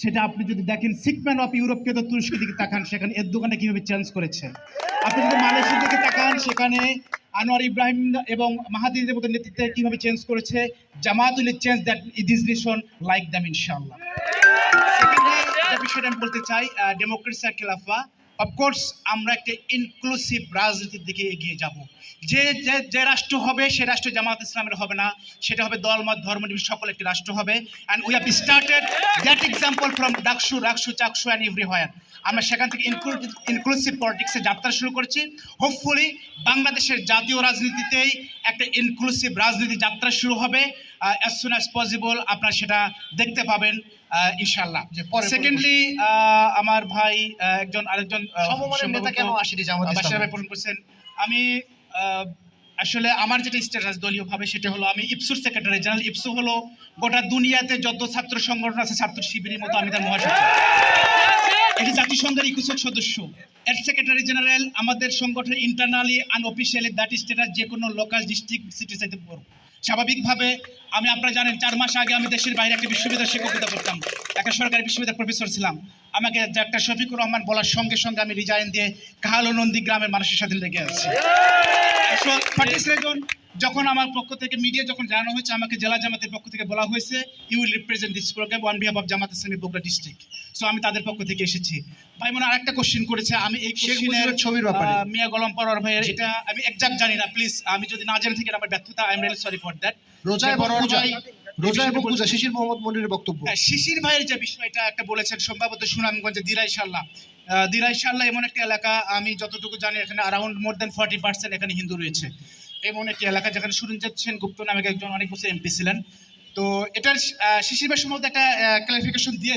সেটা আপনি যদি দেখেন সিকম্যান অফ ইউরোপকে তো তুরস্কের দিকে তাকান, সেখানে এর দোকানে কীভাবে চেঞ্জ করেছে? আপনি যদি মালয়েশিয়ার দিকে তাকান, সেখানে আনোয়ার ইব্রাহিম এবং মাহাদিদের মতো নেতৃত্বে কীভাবে চেঞ্জ করেছে? Jamaat will change that it this nation like them ইনশাল্লাহ যে বিষয়টা আমি বলতে চাই ডেমোক্রেসি আর খেলাফা অফকোর্স আমরা একটা ইনক্লুসিভ রাজনীতির দিকে এগিয়ে যাব। যে যে রাষ্ট্র হবে, সে রাষ্ট্র জামাত ইসলামের হবে না। সেটা হবে দলমত ধর্ম সকল একটি রাষ্ট্র হবে। And we have started that example from DUCSU RUCSU Chaksu and everywhere আমরা সেখান থেকে ইনক্লুসিভ পলিটিক্সে যাত্রা শুরু করছি। হোপফুলি বাংলাদেশের জাতীয় রাজনীতিতেই একটা ইনক্লুসিভ রাজনীতি যাত্রা শুরু হবে। অ্যাজ সুন অ্যাজ পসিবল আপনারা সেটা দেখতে পাবেন ইনশাল্লাহ সেকেন্ডলি আমার ভাই একজন আরেকজন প্রশ্ন করছেন। আমি আসলে আমার যেটা স্ট্যাটাস দলীয়ভাবে সেটা হলো আমি ইপসুর সেক্রেটারি জেনারেল ইপসু হলো গোটা দুনিয়াতে যত ছাত্র সংগঠন আছে ছাত্র শিবিরের মতো আমি তার মহাসচিব। এটি জাতিসংঘের ইকুশক সদস্য। এর সেক্রেটারি জেনারেল আমাদের সংগঠনের ইন্টারনালি আনঅফিসিয়ালি দ্যাট স্ট্যাটাস যে কোনো লোকাল ডিস্ট্রিক্ট সিটি চাইতে বড় স্বাভাবিকভাবে আমি, আপনারা জানেন, চার মাস আগে আমি দেশের বাইরে একটা বিশ্ববিদ্যালয়ে শিক্ষকতা করতাম। একটা সরকারি বিশ্ববিদ্যালয়ের প্রফেসর ছিলাম। আমাকে ডাক্তার শফিকুর রহমান বলার সঙ্গে সঙ্গে আমি রিজাইন দিয়ে কাহালো নন্দী গ্রামের মানুষের সাথে লেগে আছি। যখন আমার পক্ষ থেকে মিডিয়া যখন জানানো হয়েছে আমাকে জেলা জামাতের পক্ষ থেকে বলা হয়েছে you will represent this programme on behalf of Jamaat Islami Bogura district so আমি তাদের পক্ষ থেকে এসেছি। ভাই মনে আরেকটা কোশ্চেন করেছে। আমি এই কোশ্চেনের ছবির ব্যাপারে। মিয়া গোলাম পরোয়ার ভাইয়ের এটা আমি এক্সাক্ট জানি না। প্লিজ আমি যদি না জেনে থাকি আমার ব্যর্থতা I am really sorry for that রোজা এবং পূজা। রোজা এবং পূজা শিশির মোহাম্মদ মনিরের বক্তব্য। হ্যাঁ, শিশির ভাইয়ের যে বিষয়টা একটা বলেছেন সম্ভবত সুনামগঞ্জে দিরাই সাল্লাহ দিরাই সাল্লাহ এমন একটি এলাকা আমি যতটুকু জানি এখানে around more than forty percent এখানে হিন্দু রয়েছে। এমন একটি এলাকা যেখানে সুরঞ্জিত সেন গুপ্ত নামে একজন অনেক বছর এমপি ছিলেন। তো এটার আহ, শিশির ভাই সম্ভবত একটা ক্লারিফিকেশন দিয়ে